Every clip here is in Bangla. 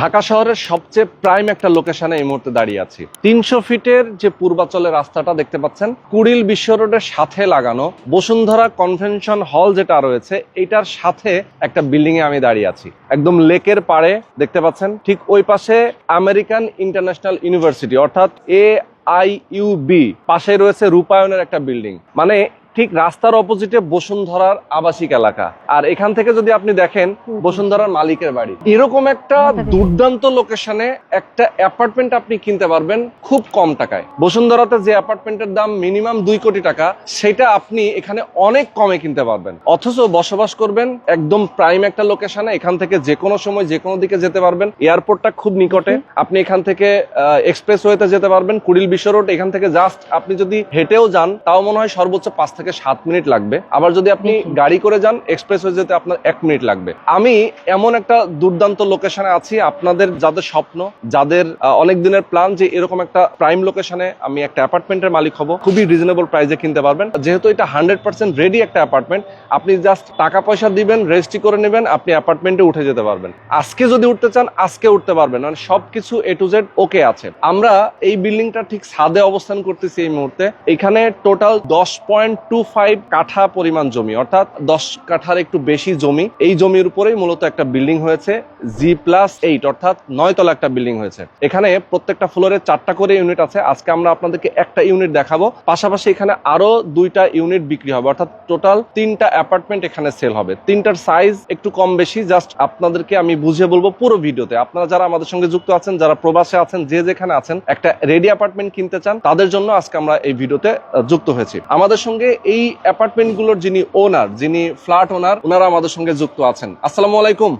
ঢাকা শহরের সবচেয়ে প্রাইম একটা লোকেশনে এই মুহূর্তে দাঁড়িয়ে আছি। তিনশো ফিটের যে পূর্বাচলের রাস্তাটা দেখতে পাচ্ছেন, কুড়িল বিশ্ব রোডের সাথে লাগানো বসুন্ধরা কনভেনশন হল যেটা রয়েছে, এটার সাথে একটা বিল্ডিং এ আমি দাঁড়িয়ে আছি। একদম লেকের পাড়ে দেখতে পাচ্ছেন, ঠিক ওই পাশে আমেরিকান ইন্টারন্যাশনাল ইউনিভার্সিটি অর্থাৎ এ আইইউবি পাশে রয়েছে রূপায়ণের একটা বিল্ডিং মানে ঠিক রাস্তার অপোজিটে বসুন্ধরার আবাসিক এলাকা। আর এখান থেকে যদি আপনি দেখেন বসুন্ধরার মালিকের বাড়ি। এরকম একটা দুর্দান্ত লোকেশনে একটা অ্যাপার্টমেন্ট আপনি কিনতে পারবেন খুব কম টাকায়। বসুন্ধরাতে যে অ্যাপার্টমেন্টের দাম মিনিমাম দুই কোটি টাকা সেটা আপনি এখানে অনেক কমে কিনতে পারবেন। অথচ বসবাস করবেন একদম প্রাইম একটা লোকেশনে এখান থেকে যে কোনো সময় যে কোনো দিকে যেতে পারবেন। এয়ারপোর্টটা খুব নিকটে। আপনি এখান থেকে এক্সপ্রেস ওয়েতে যেতে পারবেন কুড়িল বিশ্ব রোড এখান থেকে জাস্ট আপনি যদি হেঁটেও যান তাও মনে হয় সর্বোচ্চ পাঁচ থেকে সাত মিনিট লাগবে। আবার যদি আপনি গাড়ি করে যান এক্সপ্রেস ওয়ে যেতে আপনার এক মিনিট লাগবে। আমি এমন একটা দুর্দান্ত লোকেশনে আছি আপনাদের যাদের স্বপ্ন যাদের অনেক দিনের প্ল্যান যে এরকম একটা প্রাইম লোকেশনে আমি একটা অ্যাপার্টমেন্টের মালিক হব খুবই রিজনেবল প্রাইসে কিনতে পারবেন। যেহেতু এটা হান্ড্রেড পার্সেন্ট রেডি একটা অ্যাপার্টমেন্ট আপনি জাস্ট টাকা পয়সা দিবেন রেজিস্ট্রি করে নেবেন আপনি অ্যাপার্টমেন্টে উঠে যেতে পারবেন। আজকে যদি উঠতে চান আজকে উঠতে পারবেন। মানে সবকিছু এ টু জেড ওকে আছে। আমরা এই বিল্ডিংটা ঠিক ছাদে অবস্থান করতেছি এই মুহূর্তে। এখানে টোটাল দশ পয়েন্ট টু ফাইভ কাঠা পরিমাণ জমি, অর্থাৎ দশ কাঠার একটু বেশি জমি, এই জমির উপরেই মূলত একটা বিল্ডিং হয়েছে জি প্লাস এইট অর্থাৎ নয়তলা একটা বিল্ডিং হয়েছে। এখানে প্রত্যেকটা ফ্লোরে চারটা করে ইউনিট আছে, আজকে আমরা আপনাদেরকে একটা ইউনিট দেখাবো, পাশাপাশি এখানে আরও দুইটা ইউনিট বিক্রি হবে, অর্থাৎ টোটাল তিনটা অ্যাপার্টমেন্ট এখানে সেল হবে। তিনটার সাইজ একটু কম বেশি জাস্ট আপনাদেরকে আমি বুঝিয়ে বলব পুরো ভিডিওতে। আপনারা যারা আমাদের সঙ্গে যুক্ত আছেন, যারা প্রবাসে আছেন, যে যেখানে আছেন, একটা রেডি অ্যাপার্টমেন্ট কিনতে চান, তাদের জন্য আজকে আমরা এই ভিডিওতে যুক্ত হয়েছি। আমাদের সঙ্গে এই অ্যাপার্টমেন্টগুলোর যিনি ওনার যিনি ফ্ল্যাট ওনার ওনারা আমাদের সঙ্গে যুক্ত আছেন। আসসালামু আলাইকুম।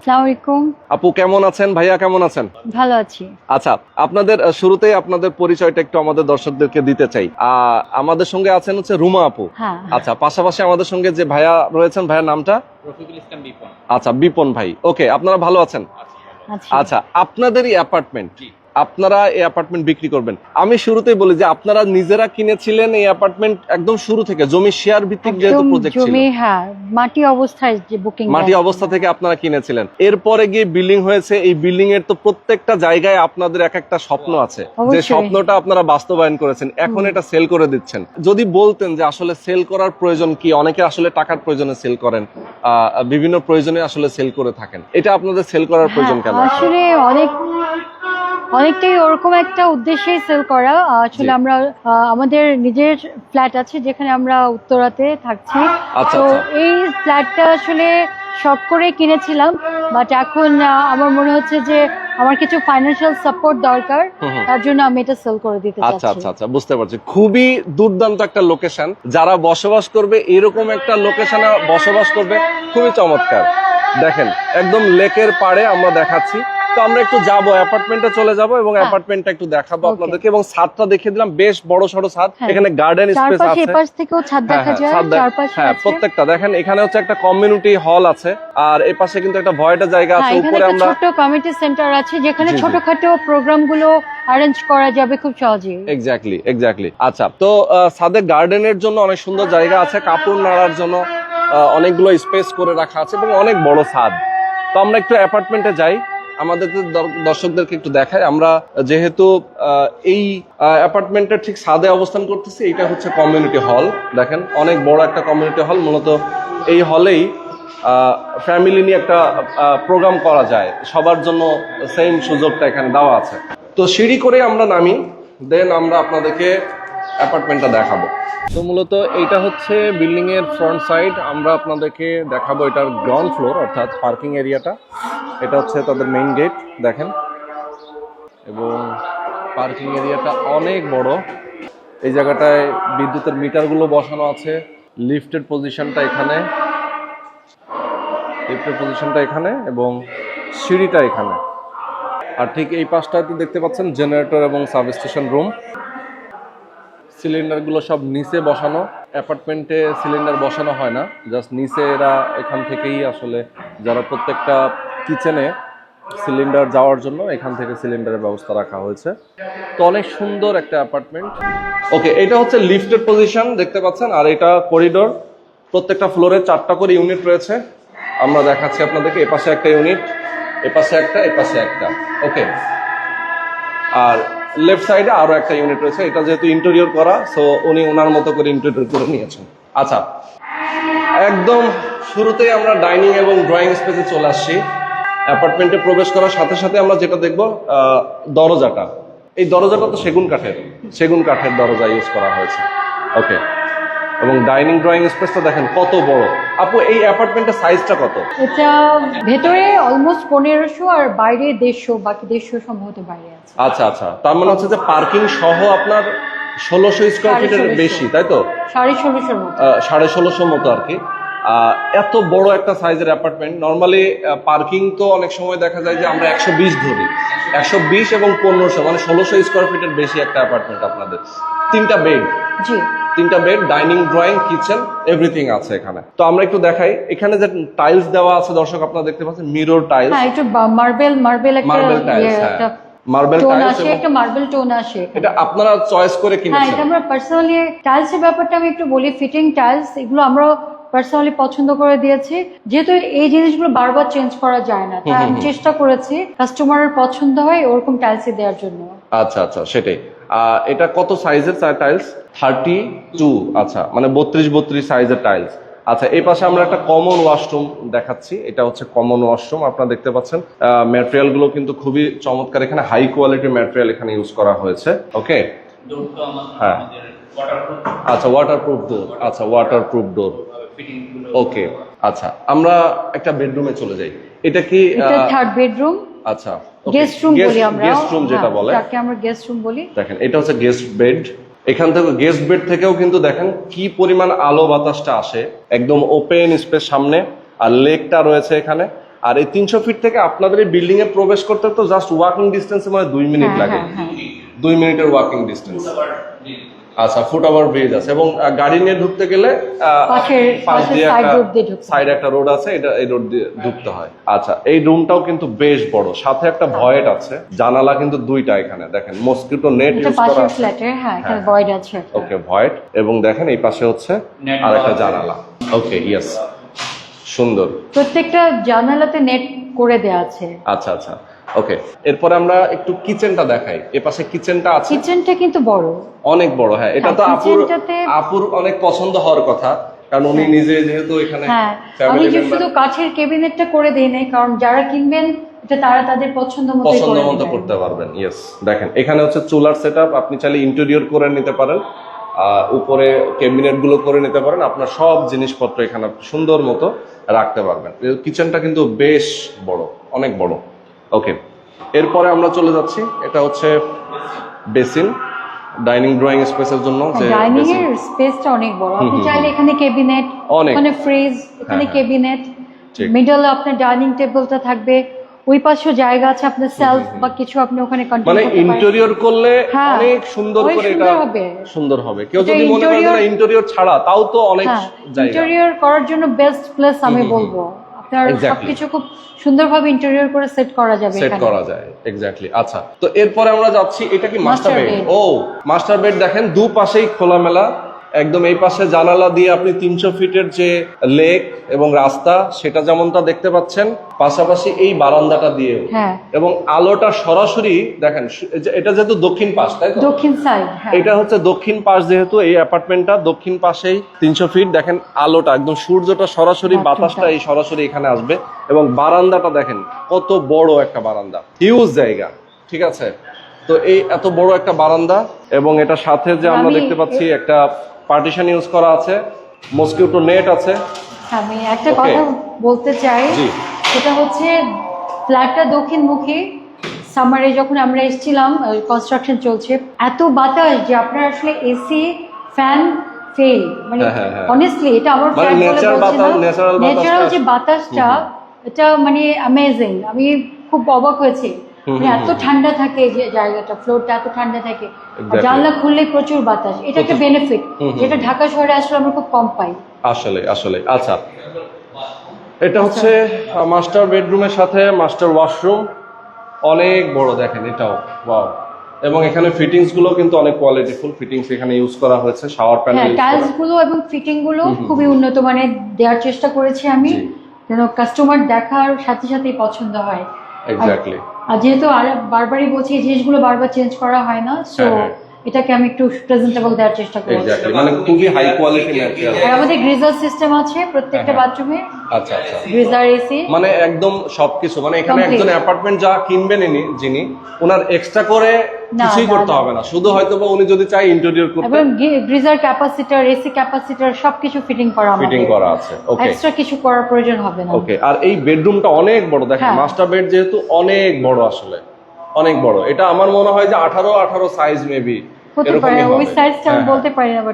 আপু কেমন আছেন? ভাইয়া কেমন আছেন? ভালো আছি। আচ্ছা আপনাদের আহ, শুরুতেই আপনাদের পরিচয়টা একটু আমাদের দর্শকদেরকে দিতে চাই। আহ, আমাদের সঙ্গে আছেন হচ্ছে রুমা আপু। হ্যাঁ। আচ্ছা পাশাপাশি আমাদের সঙ্গে যে ভাইয়া রয়েছেন ভাইয়ার নামটা? রফিকুল ইসলাম বিপন। আচ্ছা বিপন ভাই। ওকে আপনারা ভালো আছেন? আচ্ছা আচ্ছা আপনাদেরই অ্যাপার্টমেন্ট। আপনারা এই অ্যাপার্টমেন্ট বিক্রি করবেন। আমি শুরুতেই বলি যে আপনারা নিজেরা কিনেছিলেন এই অ্যাপার্টমেন্ট একদম শুরু থেকে জমি শেয়ার ভিত্তিক যেহেতু প্রজেক্ট ছিল। জমি হ্যাঁ মাটি অবস্থায় যে বুকিং মাটি অবস্থা থেকে আপনারা কিনেছিলেন। এরপরে গিয়ে বিল্ডিং হয়েছে এই বিল্ডিং এর তো প্রত্যেকটা জায়গায় আপনাদের এক একটা স্বপ্ন আছে। যে স্বপ্নটা আপনারা বাস্তবায়ন করেছেন এখন এটা সেল করে দিচ্ছেন। যদি বলতেন যে আসলে সেল করার প্রয়োজন কি অনেকে আসলে টাকার প্রয়োজনে সেল করেন আহ, বিভিন্ন প্রয়োজনে আসলে সেল করে থাকেন। এটা আপনাদের সেল করার প্রয়োজন কেন? হ্যাঁ, আসলে অনেক অনেকটাই ওরকম একটা উদ্দেশ্যে সেল করা। আসলে আমরা আমাদের নিজের ফ্ল্যাট আছে যেখানে আমরা উত্তরাতে থাকছি। আচ্ছা তো আচ্ছা। এই ফ্ল্যাটটা আসলে শর্ট করে কিনেছিলাম বাট এখন আমার মনে হচ্ছে যে আমার কিছু ফাইন্যান্সিয়াল সাপোর্ট দরকার। তার জন্য আমি এটা সেল করে দিতে আচ্ছা চাচ্ছি। আচ্ছা আচ্ছা বুঝতে পারছি। খুবই দুর্দান্ত একটা লোকেশন যারা বসবাস করবে এরকম একটা লোকেশনে বসবাস করবে খুবই চমৎকার। দেখেন একদম লেকের পাড়ে আমরা দেখাচ্ছি। তো আমরা একটু যাব অ্যাপার্টমেন্টে চলে যাব এবং। অ্যাপার্টমেন্টটা একটু দেখাবো আপনাদেরকে এবং ছাদটা দেখিয়ে দিলাম বেশ বড় সড়ো ছাদ। হ্যাঁ। এখানে গার্ডেন স্পেস আছে। এপাশ থেকেও ছাদ হ্যাঁ, দেখা হ্যাঁ, যায় চারপাশে হ্যাঁ প্রত্যেকটা। দেখেন এখানে হচ্ছে একটা কমিউনিটি হল আছে আর এ পাশে কিন্তু একটা ভয়টা জায়গা আছে উপরে আমরা ছোট কমিটি সেন্টার আছে যেখানে। ছোটখাটো প্রোগ্রামগুলো অ্যারেঞ্জ করা যাবে খুব সহজে এক্স্যাক্টলি এক্স্যাক্টলি আচ্ছা তো ছাদে গার্ডেনের জন্য অনেক সুন্দর জায়গা আছে কাপড় নাড়ার জন্য অনেকগুলো স্পেস করে রাখা আছে এবং অনেক বড় ছাদ। তো আমরা একটু অ্যাপার্টমেন্টে যাই। আমাদের দর- দর্শকদেরকে একটু দেখায়। আমরা যেহেতু এই অ্যাপার্টমেন্টের ঠিক সাদে অবস্থান করতেছি, এটা হচ্ছে কমিউনিটি হল দেখেন, অনেক বড় একটা কমিউনিটি হল মূলত এই হলেই ফ্যামিলি নিয়ে একটা প্রোগ্রাম করা যায়। সবার জন্য সেম সুযোগটা এখানে দেওয়া আছে। তো সিঁড়ি করে আমরা নামি, দেন আমরা আপনাদেরকে অ্যাপার্টমেন্টটা দেখাবো। তো মূলত এইটা হচ্ছে বিল্ডিংয়ের ফ্রন্ট সাইড আমরা আপনাদেরকে দেখাবো এটার গ্রাউন্ড ফ্লোর অর্থাৎ পার্কিং এরিয়াটা এটা হচ্ছে তাদের মেইন গেট দেখেন। এবং পার্কিং এরিয়াটা অনেক বড়। এই জায়গাটায় বিদ্যুতের মিটারগুলো বসানো আছে। লিফটের পজিশনটা এখানে। লিফটের পজিশনটা এখানে এবং সিঁড়িটা এখানে। আর ঠিক এই পাশটাতে দেখতে পাচ্ছেন জেনারেটর এবং সাব স্টেশন রুম সিলিন্ডারগুলো সব নিচে বসানো। অ্যাপার্টমেন্টে সিলিন্ডার বসানো হয় না। জাস্ট নিচে এরা এখান থেকেই আসলে যারা প্রত্যেকটা কিচেনে সিলিন্ডার যাওয়ার জন্য এখান থেকে সিলিন্ডারের ব্যবস্থা রাখা হয়েছে। তো অনেক সুন্দর একটা অ্যাপার্টমেন্ট। ওকে, এটা হচ্ছে লিফটের পজিশন, দেখতে পাচ্ছেন? আর এটা করিডোর, প্রত্যেকটা ফ্লোরে চারটা করে ইউনিট রয়েছে। আমরা দেখাচ্ছি আপনাদেরকে, এপাশে একটা ইউনিট, এপাশে একটা এপাশে একটা। ওকে, আর লেফট সাইডে আরও একটা ইউনিট রয়েছে। এটা যেহেতু ইন্টেরিয়র করা, সো উনি ওনার মতো করে ইন্টেরিয়র করে নিয়েছেন। আচ্ছা একদম শুরুতেই আমরা ডাইনিং এবং ড্রয়িং স্পেসে চলে আসছি। অ্যাপার্টমেন্টে প্রবেশ করার সাথে সাথে আমরা যেটা দেখব দরজাটা। এই দরজাটা তো সেগুন কাঠের। সেগুন কাঠের দরজা ইউজ করা হয়েছে। ওকে এবং ডাইনিং ড্রয়িং স্পেসটা দেখেন কত বড়। আপু এই অ্যাপার্টমেন্টের সাইজটা কত? এটা ভেতরে অলমোস্ট পনেরোশো আর বাইরে দেড়শো বাকি দেড়শো সম্ভবত বাইরে আছে। আচ্ছা আচ্ছা। তার মানে হচ্ছে যে পার্কিং সহ আপনার ষোলোশো স্কোয়ার ফিটের বেশি তাই তো? সাড়ে ষোলোশোর মতো। সাড়ে ষোলোশো মতো আর কি। এত বড় একটা সাইজের অ্যাপার্টমেন্ট নর্মালি পার্কিং তো অনেক সময় দেখা যায় যে আমরা একশো বিশ ধরি। একশো বিশ এবং পনেরোশো মানে ষোলোশো স্কোয়ার ফিটের বেশি একটা অ্যাপার্টমেন্ট আপনাদের। তিনটা বেড জি। তিনটা bed dining drawing kitchen everything আছে এখানে। তো আমরা একটু দেখাই। এখানে যে টাইলস দেওয়া আছে দর্শক আপনারা দেখতে পাচ্ছেন মিরর টাইলস হ্যাঁ একটু মার্বেল মার্বেল একটা মার্বেল টাইলস ইয়ে, হ্যাঁ। মার্বেল টোন টাইলস আসে একটা মার্বেল টোন আসে এটা আপনারা চয়েস করে হ্যাঁ কিনেছেন। এটা আমরা পার্সোনালি টাইলস এর ব্যাপারটা আমি একটু বলি ফিটিং টাইলস এগুলো আমরা পার্সোনালি পছন্দ করে দিয়েছি। যেহেতু এই জিনিসগুলো বারবার চেঞ্জ করা যায় না তাই আমি চেষ্টা করেছি কাস্টমারের পছন্দ হয় ওরকম টাইলস দেওয়ার জন্য। আচ্ছা আচ্ছা সেটাই। আহ, এটা কত সাইজের টাইলস থার্টি টু আচ্ছা মানে বত্রিশ বত্রিশ সাইজের টাইলস আচ্ছা এই পাশে আমরা একটা কমন ওয়াশরুম দেখাচ্ছি। এটা হচ্ছে কমন ওয়াশরুম আপনারা দেখতে পাচ্ছেন। ম্যাটেরিয়ালগুলো কিন্তু খুবই চমৎকার। এখানে হাই কোয়ালিটির ম্যাটেরিয়াল এখানে ইউজ করা হয়েছে ওকে হ্যাঁ। আচ্ছা ওয়াটারপ্রুফ ডোর আচ্ছা ওয়াটারপ্রুফ ডোর ওকে আচ্ছা আমরা একটা বেডরুমে চলে যাই। এটা কি এটা থার্ড বেডরুম আচ্ছা গেস্ট রুম বলি আমরা। গেস্ট রুম যেটা হ্যাঁ, বলে। যাকে আমরা গেস্ট রুম বলি। দেখেন এটা হচ্ছে গেস্ট বেড এখান থেকে গেস্ট বেড থেকেও কিন্তু দেখেন কি পরিমাণ আলো বাতাসটা আসে। একদম ওপেন স্পেস সামনে আর লেকটা রয়েছে এখানে। আর এই তিনশো ফিট থেকে আপনাদের এই বিল্ডিং এ প্রবেশ করতে তো জাস্ট ওয়াকিং ডিস্টেন্স মানে দুই মিনিট হ্যাঁ, লাগে। হ্যাঁ। দুই মিনিটের ওয়াকিং ডিস্টেন্স আচ্ছা ফুট ওভার ব্রিজ আছে এবং গাড়ি নিয়ে ঢুকতে গেলে পাশ দিয়ে একটা হয়। রোড আছে এটা এই রোড দিয়ে ঢুকতে হয়। আচ্ছা এই রুমটাও কিন্তু বেশ বড়। সাথে একটা ভয়েট আছে জানালা কিন্তু দুইটা এখানে দেখেন মসকিটো নেট ইউজ করা আছে। হ্যাঁ এখানে হ্যাঁ। ভয়েড আছে ওকে ভয়েট এবং দেখেন এই পাশে হচ্ছে আর একটা জানালা। ওকে ইয়েস সুন্দর। প্রত্যেকটা জানালাতে নেট করে দেওয়া আছে। আচ্ছা আচ্ছা। ওকে এরপরে আমরা একটু কিচেনটা দেখাই। এ পাশে কিচেনটা আছে। কিচেনটা কিন্তু বড়। অনেক বড় হ্যাঁ। এটা তো হ্যাঁ, আপুর আপুর অনেক পছন্দ হওয়ার কথা। কারণ উনি নিজে যেহেতু এখানে হ্যাঁ আমি যে শুধু কাঠের কেবিনেটটা করে দেই নাই কারণ যারা কিনবেন এটা তারা তাদের পছন্দ মতো পছন্দ মতো করতে পারবেন ইয়েস দেখেন এখানে হচ্ছে চুলার সেট আপনি চাইলে ইন্টেরিয়র করে নিতে পারেন। আর উপরে করে নিতে পারেন। আপনার সব জিনিসপত্র এখানে সুন্দর মতো রাখতে পারবেন। কিচেনটা কিন্তু বেশ বড় অনেক বড়। ওকে এরপরে আমরা চলে যাচ্ছি। এটা হচ্ছে বেসিন ডাইনিং ড্রয়িং স্পেসের জন্য যে ডাইনিং এর স্পেসটা অনেক বড়। আপনি চাইলে এখানে কেবিনেট অনেক। এখানে ফ্রিজ এখানে হ্যাঁ। কেবিনেট ঠিক। মিডলে আপনার ডাইনিং টেবিলটা থাকবে। ওই পাশেও জায়গা আছে আপনার সেলফ বা কিছু আপনি ওখানে মানে কন্টিনিউ করতে ইন্টেরিয়র করলে হ্যাঁ, অনেক সুন্দর করে এটা সুন্দর হবে। সুন্দর হবে। কেউ যদি মনে করে ইন্টেরিয়র ছাড়া তাও তো অনেক হ্যাঁ জায়গা। ইন্টেরিয়র করার জন্য বেস্ট প্লেস আমি বলব। আপনার. সবকিছু খুব সুন্দরভাবে ইন্টেরিয়র করে সেট করা যাবে সেট করা যায় এক্স্যাক্টলি আচ্ছা তো এরপরে আমরা যাচ্ছি এটা কি মাস্টার বেড ও মাস্টার বেড দেখেন দু পাশেই খোলামেলা একদম এই পাশে জানালা দিয়ে আপনি তিনশো ফিটের যে লেক এবং রাস্তা সেটা যেমনটা দেখতে পাচ্ছেন পাশাপাশি এই বারান্দাটা দিয়েও। হ্যাঁ। এবং আলোটা সরাসরি দেখেন এটা যেহেতু দক্ষিণ পাশ তাই দক্ষিণ সাইড হ্যাঁ। এটা হচ্ছে দক্ষিণ পাশ যেহেতু এই অ্যাপার্টমেন্টটা দক্ষিণ পাশেই তিনশো ফিট। দেখেন আলোটা একদম সূর্যটা সরাসরি বাতাসটা এই সরাসরি এখানে আসবে। এবং বারান্দাটা দেখেন কত বড় একটা বারান্দা। হিউজ জায়গা ঠিক আছে? তো এই এত বড় একটা বারান্দা এবং এটা সাথে যে আমরা দেখতে পাচ্ছি একটা পার্টিশন ইউজ করা আছে মসকিউটো নেট আছে। আমি একটা কথা বলতে চাই সেটা হচ্ছে ফ্ল্যাটটা দক্ষিণমুখী। সামারে যখন আমরা এসেছিলাম কনস্ট্রাকশন চলছে এত বাতাস যে আপনার আসলে এসি ফ্যান ফেল। মানে হ্যাঁ, হ্যাঁ, হ্যাঁ। অনেস্টলি এটা আমার মানে ফ্ল্যাট বলে ন্যাচারাল বাতাসটা- যে বাতাসটা এটা মানে অ্যামেজিং আমি খুব অবাক হয়েছি। মানে এত ঠান্ডা থাকে যে জায়গাটা ফ্লোরটা এত ঠান্ডা থাকে। জানলা খুললে প্রচুর বাতাস। এটা একটা বেনিফিট যেটা ঢাকা শহরে আসলে আমরা খুব কম পাই। আসলে আসলে। আচ্ছা। এটা হচ্ছে মাস্টার বেডরুমের সাথে মাস্টার ওয়াশরুম অনেক বড় দেখেন এটাও। ওয়াও এবং এখানে ফিটিংসগুলো কিন্তু অনেক কোয়ালিটিফুল ফিটিংস এখানে ইউজ করা হয়েছে। শাওয়ার প্যানেল টাইলসগুলো এবং ফিটিংগুলো খুবই উন্নত মানের দেওয়ার চেষ্টা করেছি আমি। যেন কাস্টমার দেখার সাথে সাথেই পছন্দ হয়। এক্স্যাক্টলি আর যেহেতু আর বারবারই বলছি জিনিসগুলো বারবার চেঞ্জ করা হয় না সো হ্যাঁ, হ্যাঁ। এটাকে আমি একটু প্রেজেন্টেবল দেওয়ার চেষ্টা করছি এক্স্যাক্টলি মানে খুবই হাই কোয়ালিটি ম্যাটেরিয়াল আর আমাদের গ্রিজার সিস্টেম আছে প্রত্যেকটা হ্যাঁ, হ্যাঁ। বাথরুমে। আচ্ছা আচ্ছা। গ্রিজার এসি মানে একদম সবকিছু মানে এখানে একজন অ্যাপার্টমেন্ট যা কিনবেন ইনি যিনি ওনার এক্সট্রা করে কিছুই করতে হবে না। শুধু হয়তো বা উনি যদি চাই ইন্টেরিয়র করতে। এবং গ্রিজার ক্যাপাসিটার এসি ক্যাপাসিটার সবকিছু ফিটিং করা আমাদের। ফিটিং করা আছে ওকে এক্সট্রা কিছু করার প্রয়োজন হবে না। ওকে আর এই বেডরুমটা অনেক বড় দেখেন হ্যাঁ। মাস্টার বেড যেহেতু অনেক বড় আসলে। অনেক বড়। এটা আমার মনে হয় যে আঠারো আঠারো সাইজ মেবি বাট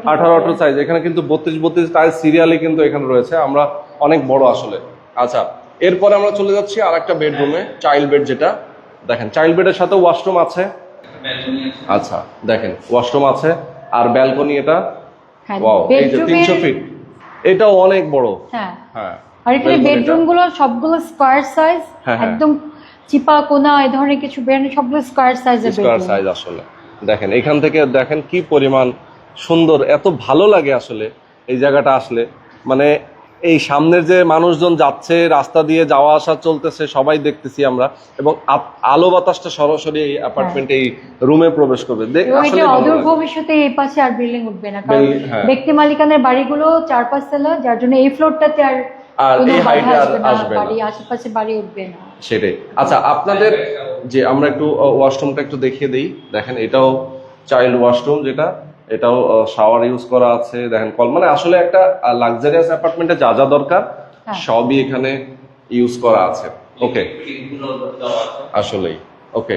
হ্যাঁ, আঠারো আঠারো সাইজ এখানে কিন্তু বত্রিশ বত্রিশ সাইজ সিরিয়ালে কিন্তু এখানে রয়েছে। আমরা অনেক বড় আসলে। আচ্ছা এরপরে আমরা চলে যাচ্ছি আর একটা বেডরুমে চাইল্ড বেড যেটা। দেখেন চাইল্ড বেডের সাথে ওয়াশরুম আছে। আচ্ছা দেখেন ওয়াশরুম আছে। আর ব্যালকনি এটা? হ্যাঁ ওয়াও এই যে বেডরুমে তিনশো ফিট এটাও অনেক বড়। হ্যাঁ। হ্যাঁ আর এখানে Balcony বেডরুমগুলো সবগুলো স্কোয়ার সাইজ হ্যাঁ, হ্যাঁ। একদম চিপা কোনা এই ধরনের কিছু বেডরুম সবগুলো স্কোয়ার সাইজের স্কোয়ার সাইজ আসলে। দেখেন এখান থেকে দেখেন কি পরিমাণ সুন্দর এত ভালো লাগে আসলে এই জায়গাটা আসলে। মানে এই সামনের যে মানুষজন যাচ্ছে রাস্তা দিয়ে যাওয়া আসা চলতেছে সবাই দেখতেছি আমরা। এবং আলো বাতাসটা সরাসরি এই অ্যাপার্টমেন্টে এই রুমে প্রবেশ করবে। অদূর ভবিষ্যতে এই পাশে আর বিল্ডিং উঠবে না। কারণ হ্যাঁ। ব্যক্তি মালিকানের বাড়িগুলো চার পাঁচ তলা যার জন্য এই ফ্লোরটাতে আর আর এই আর আসবে না আশেপাশে বাড়ি উঠবে না। সেটাই। আচ্ছা আপনাদের যে আমরা একটু ওয়াশরুমটা একটু দেখিয়ে দিই। দেখেন এটাও চাইল্ড ওয়াশরুম যেটা এটাও শাওয়ার ইউজ করা আছে। দেখেন কল মানে আসলে একটা লাক্সারিয়াস অ্যাপার্টমেন্টে যা যা দরকার হ্যাঁ। সবই এখানে ইউজ করা আছে। ওকে আসলেই। ওকে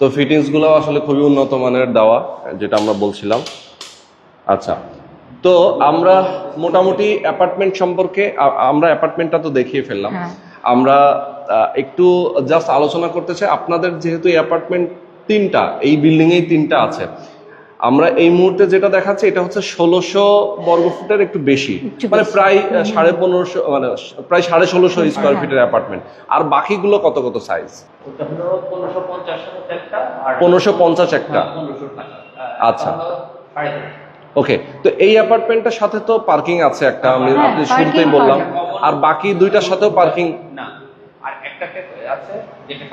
তো ফিটিংসগুলো আসলে খুবই উন্নত মানের দেওয়া যেটা আমরা বলছিলাম। আচ্ছা। তো আমরা মোটামুটি অ্যাপার্টমেন্ট সম্পর্কে আমরা অ্যাপার্টমেন্টটা তো দেখিয়ে ফেললাম। হ্যাঁ। আমরা একটু জাস্ট আলোচনা করতে চাই আপনাদের যেহেতু অ্যাপার্টমেন্ট তিনটা এই বিল্ডিং এই তিনটা আছে আমরা এই মুহূর্তে যেটা দেখাচ্ছি এটা হচ্ছে ষোলোশো বর্গ ফুটের একটু বেশি। মানে প্রায় সাড়ে পনেরোশো মানে প্রায় সাড়ে ষোলোশো স্কোয়ার হ্যাঁ। ফিটের অ্যাপার্টমেন্ট আর বাকিগুলো কত কত সাইজ পনেরোশো পঞ্চাশ একটা আর পনেরোশো পঞ্চাশ একটা। পনেরোশো টাকা আচ্ছা। ওকে তো এই অ্যাপার্টমেন্টটার সাথে তো পার্কিং আছে একটা আমি হ্যাঁ, আপনি শুরুতেই বললাম। আর বাকি দুইটার সাথেও পার্কিং না আর একটা আছে যেটা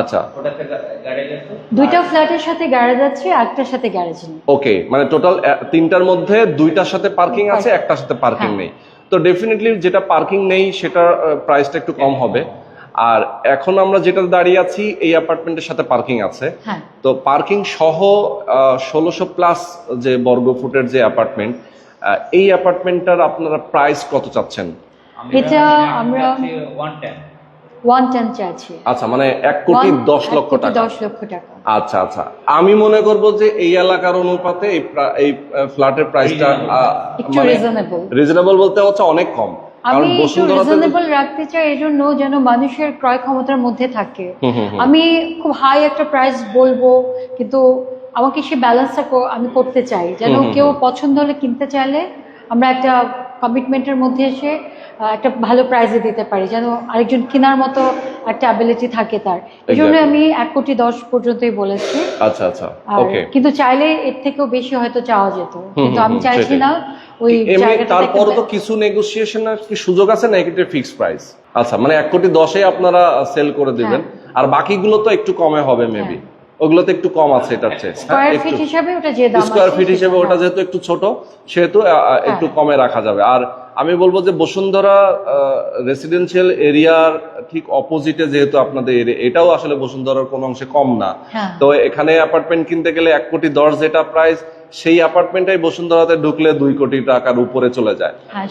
আচ্ছা। ওটাতে গাড়ি গেছে দুইটা ফ্ল্যাটের সাথে গ্যারেজ আছে একটার সাথে গ্যারেজ নেই। ওকে মানে টোটাল তিনটার মধ্যে দুইটার সাথে পার্কিং আছে একটার সাথে পার্কিং হ্যাঁ। নেই। তো ডেফিনেটলি যেটা পার্কিং নেই সেটার প্রাইসটা একটু কম হবে। আর এখন আমরা যেটা দাঁড়িয়ে আছি এই অ্যাপার্টমেন্টের সাথে পার্কিং আছে। হ্যাঁ। তো পার্কিং সহ ষোলোশো প্লাস যে বর্গ ফুটের যে অ্যাপার্টমেন্ট এই অ্যাপার্টমেন্টটার আপনারা প্রাইস কত চাচ্ছেন? এটা আমরা- ওয়ান আচ্ছা মানে এক কোটি দশ লক্ষ টাকা। দশ লক্ষ টাকা। আচ্ছা আচ্ছা। আমি মনে করব যে এই এলাকার অনুপাতে এই এই ফ্ল্যাটের প্রাইসটা রিজনেবল রিজনেবল বলতে হচ্ছে অনেক কম। আমি একটু রিজনেবল রাখতে চাই এই জন্য যেন মানুষের ক্রয় ক্ষমতার মধ্যে থাকে। আমি খুব হাই একটা প্রাইস বলব কিন্তু আমাকে সে ব্যালেন্সটা আমি করতে চাই। যেন কেউ পছন্দ হলে কিনতে চাইলে আমরা একটা কমিটমেন্টের মধ্যে এসে একটা ভালো প্রাইজে দিতে পারি। যেন আরেকজন কেনার মতো একটা অ্যাবিলিটি থাকে তার। এই জন্য আমি এক কোটি দশ পর্যন্তই বলেছি। আচ্ছা আচ্ছা। আর কিন্তু চাইলে এর থেকেও বেশি হয়তো চাওয়া যেত। কিন্তু আমি চাইছি না ওই জায়গাটা তো কিছু নেগোসিয়েশনের কি সুযোগ আছে না এটা ফিক্সড প্রাইস আচ্ছা মানে এক কোটি দশে আপনারা সেল করে দিবেন। আর বাকিগুলো তো একটু কমে হবে মেবি ওগুলোতে একটু কম আছে এটার চেয়ে। হ্যাঁ, স্কোয়ার ফিট হিসাবে ওটা যে দাম স্কোয়ার ফিট হিসেবে ওটা যেহেতু একটু ছোট সেহেতু একটু হ্যাঁ। কমে রাখা যাবে। আর আমি বলব যে বসুন্ধরা রেসিডেন্সিয়াল এরিয়ার ঠিক অপোজিটে যেহেতু আপনাদের এটাও আসলে বসুন্ধরার কোনো অংশে কম না। হ্যাঁ। তো এখানে অ্যাপার্টমেন্ট কিনতে গেলে এক কোটি দশ যেটা প্রাইস সেই অ্যাপার্টমেন্টাই বসুন্ধরাতে ঢুকলে দুই কোটি টাকার উপরে চলে যায়। হ্যাঁ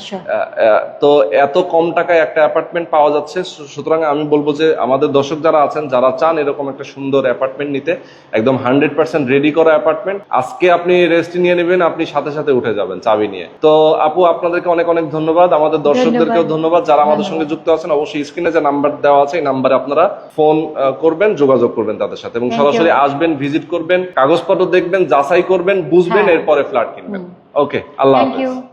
তো এত কম টাকায় একটা অ্যাপার্টমেন্ট পাওয়া যাচ্ছে সুতরাং আমি বলব যে আমাদের দর্শক যারা আছেন যারা চান এরকম একটা সুন্দর অ্যাপার্টমেন্ট নিতে একদম হান্ড্রেড পার্সেন্ট রেডি করা অ্যাপার্টমেন্ট আজকে আপনি রেস্ট নিয়ে নেবেন আপনি সাথে সাথে উঠে যাবেন চাবি নিয়ে। তো আপু আপনাদেরকে অনেক অনেক ধন্যবাদ। আমাদের দর্শকদেরকেও ধন্যবাদ। ধন্যবাদ। যারা আমাদের সঙ্গে যুক্ত আছেন অবশ্যই স্ক্রিনে যে নাম্বার দেওয়া আছে এই নাম্বারে আপনারা ফোন করবেন যোগাযোগ করবেন তাদের সাথে। এবং সরাসরি আসবেন ভিজিট করবেন কাগজপত্র দেখবেন যাচাই করবেন বুঝবেন হ্যাঁ। এরপরে ফ্ল্যাট কিনবেন। ওকে আল্লাহ হাফিজ।